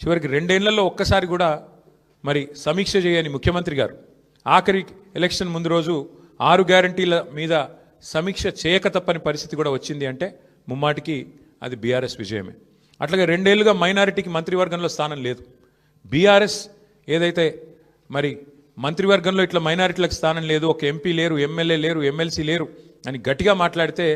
చివరికి రెండేళ్ళలో ఒక్కసారి కూడా మరి సమీక్ష చేయని ముఖ్యమంత్రి గారు. ఆఖరి ఎలక్షన్ ముందు రోజు ఆరు గ్యారంటీల మీద సమీక్ష చేయక తప్పని పరిస్థితి కూడా వచ్చింది అంటే ముమ్మాటికి అది బీఆర్ఎస్ విజయమే. అట్లాగే రెండేళ్ళుగా మైనారిటీకి మంత్రివర్గంలో స్థానం లేదు. బీఆర్ఎస్ ఏదైతే మరి మంత్రివర్గంలో ఇట్లా మైనారిటీలకు స్థానం లేదు ఒక ఎంపీ లేరు ఎమ్మెల్యే లేరు ఎమ్మెల్సీ లేరు అని గట్టిగా మాట్లాడితే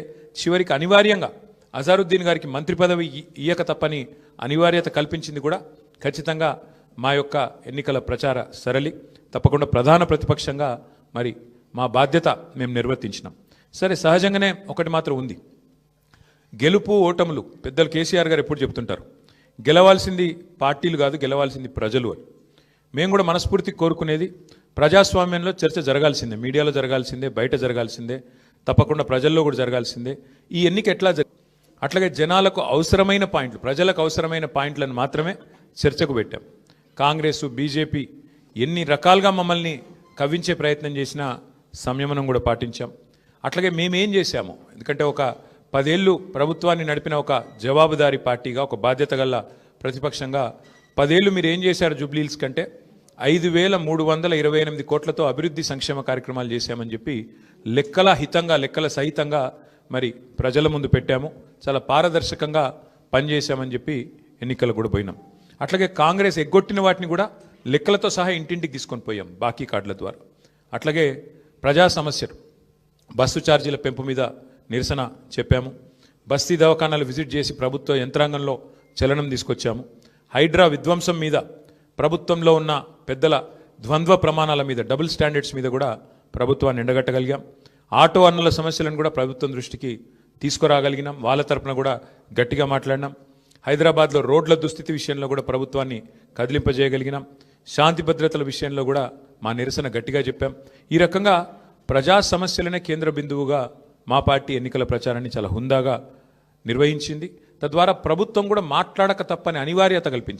చివరికి అనివార్యంగా అజారుద్దీన్ గారికి మంత్రి పదవి ఇయ్యక తప్పని అనివార్యత కల్పించింది కూడా ఖచ్చితంగా మా యొక్క ఎన్నికల ప్రచార సరళి. తప్పకుండా ప్రధాన ప్రతిపక్షంగా మరి మా బాధ్యత మేము నిర్వర్తించినాం. సరే సహజంగానే ఒకటి మాత్రం ఉంది. గెలుపు ఓటములు పెద్దలు కేసీఆర్ గారు ఎప్పుడు చెప్తుంటారు? గెలవాల్సింది పార్టీలు కాదు గెలవాల్సింది ప్రజలు అని. మేము కూడా మనస్ఫూర్తి కోరుకునేది ప్రజాస్వామ్యంలో చర్చ జరగాల్సిందే మీడియాలో జరగాల్సిందే బయట జరగాల్సిందే తప్పకుండా ప్రజల్లో కూడా జరగాల్సిందే. ఈ ఎన్నిక ఎట్లా జరి అట్లాగే జనాలకు అవసరమైన పాయింట్లు ప్రజలకు అవసరమైన పాయింట్లను మాత్రమే చర్చకు పెట్టాం. కాంగ్రెస్ బీజేపీ ఎన్ని రకాలుగా మమ్మల్ని కవ్వించే ప్రయత్నం చేసినా సంయమనం కూడా పాటించాం. అట్లాగే మేమేం చేశాము? ఎందుకంటే ఒక పదేళ్ళు ప్రభుత్వాన్ని నడిపిన ఒక జవాబుదారీ పార్టీగా ఒక బాధ్యత గల ప్రతిపక్షంగా పదేళ్ళు మీరు ఏం చేశారు జూబ్లీల్స్ కంటే? ఐదు వేల మూడు వందల ఇరవై ఎనిమిది కోట్లతో అభివృద్ధి సంక్షేమ కార్యక్రమాలు చేశామని చెప్పి లెక్కల హితంగా లెక్కల సహితంగా మరి ప్రజల ముందు పెట్టాము. చాలా పారదర్శకంగా పనిచేశామని చెప్పి ఎన్నికలు కూడా పోయినాం. అట్లాగే కాంగ్రెస్ ఎగ్గొట్టిన వాటిని కూడా లెక్కలతో సహా ఇంటింటికి తీసుకొని పోయాం బాకీ కార్డుల ద్వారా. అట్లాగే ప్రజా సమస్యలు. బస్సు ఛార్జీల పెంపు మీద నిరసన చెప్పాము. బస్తీ దవాఖానాలు విజిట్ చేసి ప్రభుత్వ యంత్రాంగంలో చలనం తీసుకొచ్చాము. హైడ్రా విధ్వంసం మీద ప్రభుత్వంలో ఉన్న పెద్దల ద్వంద్వ ప్రమాణాల మీద డబుల్ స్టాండర్డ్స్ మీద కూడా ప్రభుత్వాన్ని ఎండగట్టగలిగాం. ఆటో అన్నుల సమస్యలను కూడా ప్రభుత్వం దృష్టికి తీసుకురాగలిగినాం. వాళ్ళ తరపున కూడా గట్టిగా మాట్లాడినాం. హైదరాబాద్లో రోడ్ల దుస్థితి విషయంలో కూడా ప్రభుత్వాన్ని కదిలింపజేయగలిగినాం. శాంతి భద్రతల విషయంలో కూడా మా నిరసన గట్టిగా చెప్పాం. ఈ రకంగా ప్రజా సమస్యలనే కేంద్ర బిందువుగా మా పార్టీ ఎన్నికల ప్రచారాన్ని చాలా హుందాగా నిర్వహించింది. తద్వారా ప్రభుత్వం కూడా మాట్లాడక తప్పని అనివార్యత కల్పించాం.